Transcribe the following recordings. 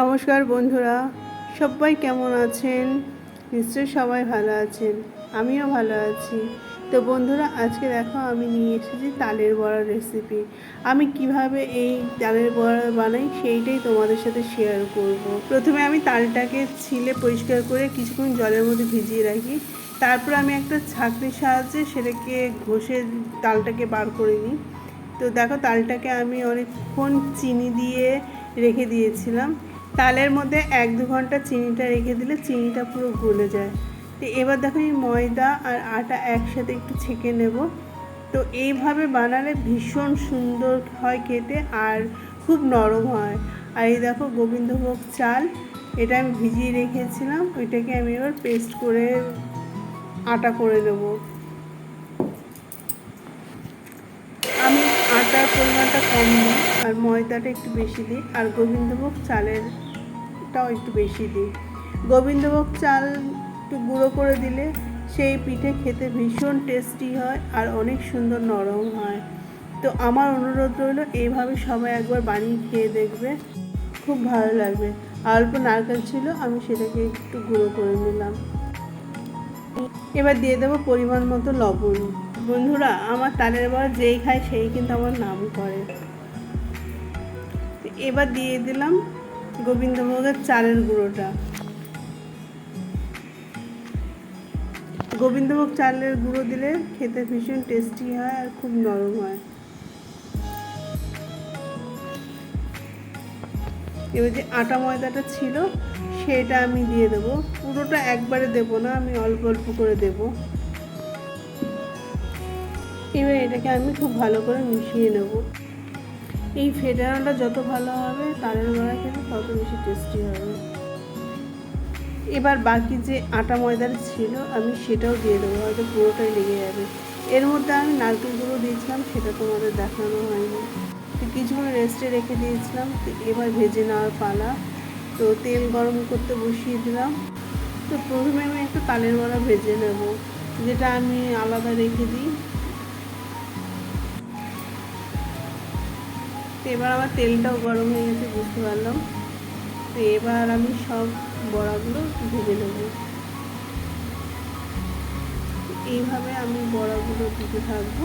নমস্কার বন্ধুরা, সবাই কেমন আছেন? নিশ্চয়ই সবাই ভালো আছেন, আমিও ভালো আছি। তো বন্ধুরা, আজকে দেখো আমি নিয়ে এসেছি তালের বড়ার রেসিপি আমি কীভাবে এই তালের বড়া বানাই সেইটাই তোমাদের সাথে শেয়ার করব। প্রথমে আমি তালটাকে ছিলে পরিষ্কার করে কিছুক্ষণ জলের মধ্যে ভিজিয়ে রাখি। তারপর আমি একটা ছাঁকনির সাহায্যে সেটাকে ঘষে তালটাকে বার করে নিই। তো দেখো, তালটাকে আমি অনেকক্ষণ চিনি দিয়ে রেখে দিয়েছিলাম। তালের মধ্যে এক দু ঘণ্টা চিনিটা রেখে দিলে চিনিটা পুরো গলে যায়। তো এবার দেখো এই ময়দা আর আটা একসাথে একটু ছেঁকে নেব। তো এইভাবে বানালে ভীষণ সুন্দর হয় খেতে আর খুব নরম হয়। আর এই দেখো গোবিন্দভোগ চাল, এটা আমি ভিজিয়ে রেখেছিলাম, ওইটাকে আমি এবার পেস্ট করে আটা করে দেবো আমি আটার পরিমাণটা কম দিই আর ময়দাটা একটু বেশি দিই। আর গোবিন্দভোগ চালেরটাও একটু বেশি দিই। গোবিন্দভোগ চাল একটু গুঁড়ো করে দিলে সেই পিঠে খেতে ভীষণ টেস্টি হয় আর অনেক সুন্দর নরম হয়। তো আমার অনুরোধ রইল, এইভাবে সবাই একবার বানিয়ে খেয়ে দেখবে। খুব ভালো লাগবে। অল্প নারকেল ছিল, আমি সেটাকে একটু গুঁড়ো করে নিলাম। এবার দিয়ে দেবো পরিমাণ মতো লবণ। বন্ধুরা, আমার তালের বড়া যেই খায় সেই কিন্তু আমার নাম করে। এবার দিয়ে দিলাম গোবিন্দভোগের চালের গুঁড়োটা। গোবিন্দভোগ চালের গুঁড়ো দিলে খেতে ভীষণ টেস্টি হয় আর খুব নরম হয়। এবার যে আটা ময়দাটা ছিল, সেটা আমি দিয়ে দেবো। পুরোটা একবারে দেব না, আমি অল্প অল্প করে দেব। এবার এটাকে আমি খুব ভালো করে মিশিয়ে নেব। এই ফেটানোটা যত ভালো হবে তালের বড়া খেতে তত বেশি টেস্টি হবে। এবার বাকি যে আটা ময়দার ছিল, আমি সেটাও দিয়ে দেবো, হয়তো পুরোটাই লেগে যাবে। এর মধ্যে আমি নারকেল গুঁড়ো দিয়েছিলাম, সেটা তোমাদের দেখানো হয়নি। তো কিছুক্ষণ রেস্টে রেখে দিয়েছিলাম, তো এবার ভেজে নেওয়ার পালা। তো তেল গরম করতে বসিয়ে দিলাম। তো প্রথমে আমি একটু তালের বড়া ভেজে নেব, যেটা আমি আলাদা রেখে দিই। তো এবার আমার তেলটাও গরম হয়ে গেছে, বুঝতে পারলাম। তো এবার আমি সব বড়াগুলো ভেজে নেব। এইভাবে আমি বড়াগুলো দিতে থাকব।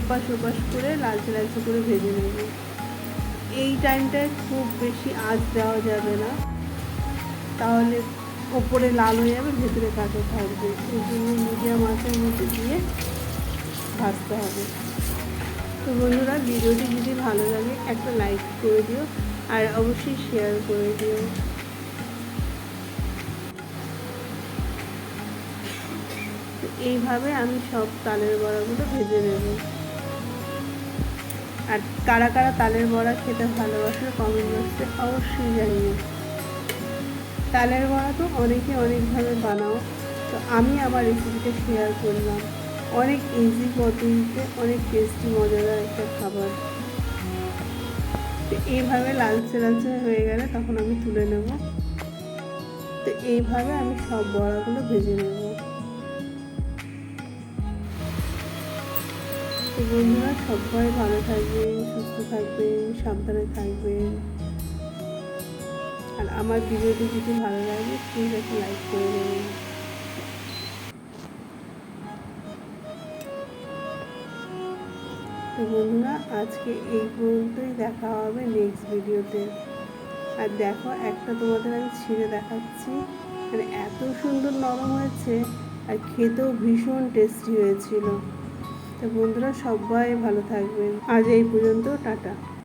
এপাশ ওপাশ করে লালচে লালচে করে ভেজে নেব। এই টাইমটায় খুব বেশি আঁচ দেওয়া যাবে না। তাহলে ওপরে লাল হয়ে যাবে, ভেতরে কাঁচা থাকবে। এই জন্য মিডিয়াম আঁচের মধ্যে দিয়ে ভাজতে হবে। তো বন্ধুরা, ভিডিওটি যদি ভালো লাগে, একটা লাইক করে দিও আর অবশ্যই শেয়ার করে দিও। এইভাবে আমি সব তালের বড়াগুলো ভেজে নেব। আর কারা কারা তালের বড়া খেতে ভালোবাসে কমেন্ট বক্সে অবশ্যই জানিও। তালের বড়া তো অনেকে অনেকভাবে বানাও। তো আমি আমার রেসিপিটা শেয়ার করলাম। অনেক ইজি পদ্ধতিতে, অনেক টেস্টি মজাদার একটা খাবার। তো এইভাবে লালচে লালচে হয়ে গেলে তখন আমি তুলে নেব। তো এইভাবে আমি সব বড়াগুলো ভেজে নেব। বন্ধুরা, সবাই ভালো থাকবেন, সুস্থ থাকবেন, সাবধানে থাকবেন। আর আমার ভিডিওটি যদি ভালো লাগে প্লিজ একটা লাইক করে দেবেন। তো বন্ধুরা, আজকে এই পর্যন্তই দেখা হবে নেক্সট ভিডিওতে। আর দেখো, একটা তোমাদের আমি ছিঁড়ে দেখাচ্ছি। মানে এত সুন্দর নরম হয়েছে, আর খেতেও ভীষণ টেস্টি হয়েছিল। তো বন্ধুরা, সবাই ভালো থাকবেন। আজ এই পর্যন্ত, টাটা।